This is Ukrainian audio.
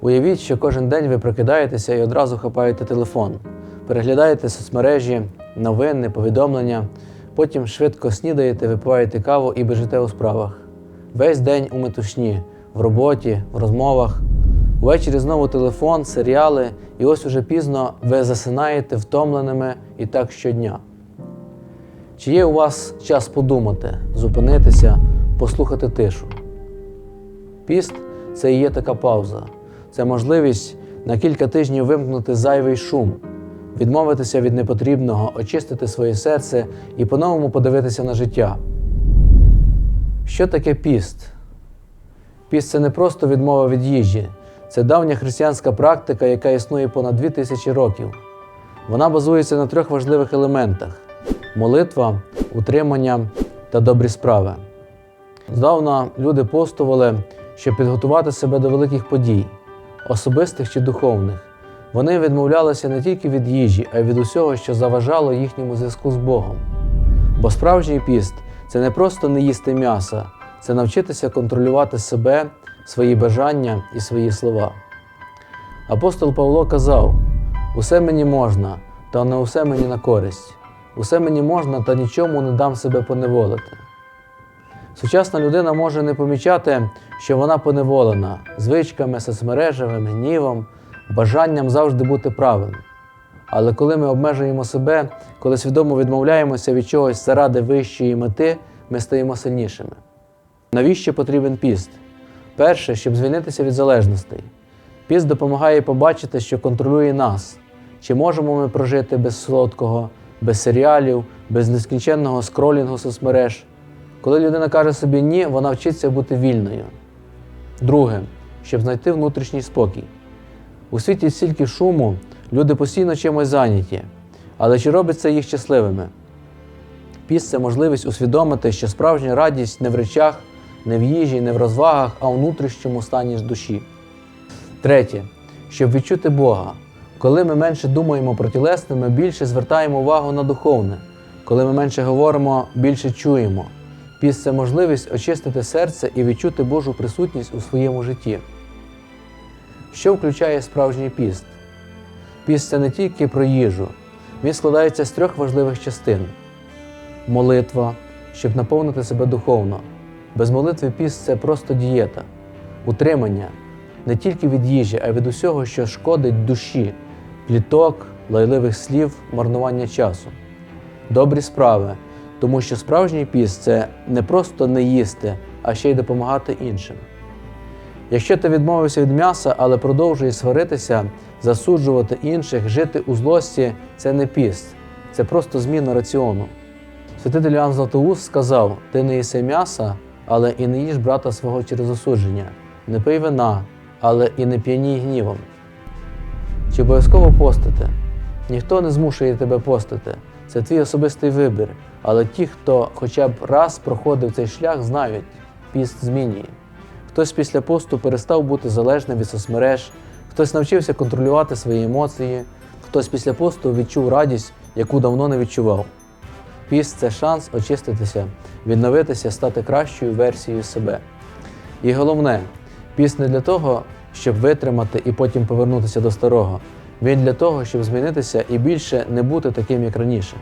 Уявіть, що кожен день ви прокидаєтеся і одразу хапаєте телефон, переглядаєте соцмережі, новини, повідомлення, потім швидко снідаєте, випиваєте каву і біжите у справах. Весь день у метушні, в роботі, в розмовах. Увечері знову телефон, серіали, і ось уже пізно ви засинаєте втомленими і так щодня. Чи є у вас час подумати, зупинитися, послухати тишу? Піст це і є така пауза. Це можливість на кілька тижнів вимкнути зайвий шум, відмовитися від непотрібного, очистити своє серце і по-новому подивитися на життя. Що таке піст? Піст це не просто відмова від їжі, це давня християнська практика, яка існує понад 2000 років. Вона базується на трьох важливих елементах: молитва, утримання та добрі справи. Здавна люди постували, щоб підготувати себе до великих подій, особистих чи духовних. Вони відмовлялися не тільки від їжі, а й від усього, що заважало їхньому зв'язку з Богом. Бо справжній піст це не просто не їсти м'яса, це навчитися контролювати себе, свої бажання і свої слова. Апостол Павло казав: усе мені можна, та не усе мені на користь, усе мені можна, та нічому не дам себе поневолити. Сучасна людина може не помічати, що вона поневолена звичками, соцмережами, гнівом, бажанням завжди бути правим. Але коли ми обмежуємо себе, коли свідомо відмовляємося від чогось заради вищої мети, ми стаємо сильнішими. Навіщо потрібен піст? Перше, щоб звільнитися від залежностей. Піст допомагає побачити, що контролює нас. Чи можемо ми прожити без солодкого, без серіалів, без нескінченного скролінгу соцмереж? Коли людина каже собі ні, вона вчиться бути вільною. Друге, щоб знайти внутрішній спокій. У світі стільки шуму, люди постійно чимось зайняті, але чи робить це їх щасливими? Піст це можливість усвідомити, що справжня радість не в речах, не в їжі, не в розвагах, а у внутрішньому стані душі. Третє, щоб відчути Бога. Коли ми менше думаємо про тілесне, ми більше звертаємо увагу на духовне. Коли ми менше говоримо, більше чуємо. Піст можливість очистити серце і відчути Божу присутність у своєму житті. Що включає справжній піст? Піст це не тільки про їжу, він складається з трьох важливих частин: молитва, щоб наповнити себе духовно. Без молитви піст це просто дієта, утримання не тільки від їжі, а й від усього, що шкодить душі, пліток, лайливих слів, марнування часу. Добрі справи, тому що справжній піст це не просто не їсти, а ще й допомагати іншим. Якщо ти відмовився від м'яса, але продовжуєш сваритися, засуджувати інших, жити у злості, це не піст, це просто зміна раціону. Святитель Іоанн Златоуст сказав: ти не їси м'яса, але і не їж брата свого через осудження, не пий вина, але і не п'яній гнівом. Чи обов'язково постити? Ніхто не змушує тебе постити. Це твій особистий вибір. Але ті, хто хоча б раз проходив цей шлях, знають, піст змінює. Хтось після посту перестав бути залежним від соцмереж, хтось навчився контролювати свої емоції, хтось після посту відчув радість, яку давно не відчував. Піст це шанс очиститися, відновитися, стати кращою версією себе. І головне, піст не для того, щоб витримати і потім повернутися до старого. Він для того, щоб змінитися і більше не бути таким, як раніше.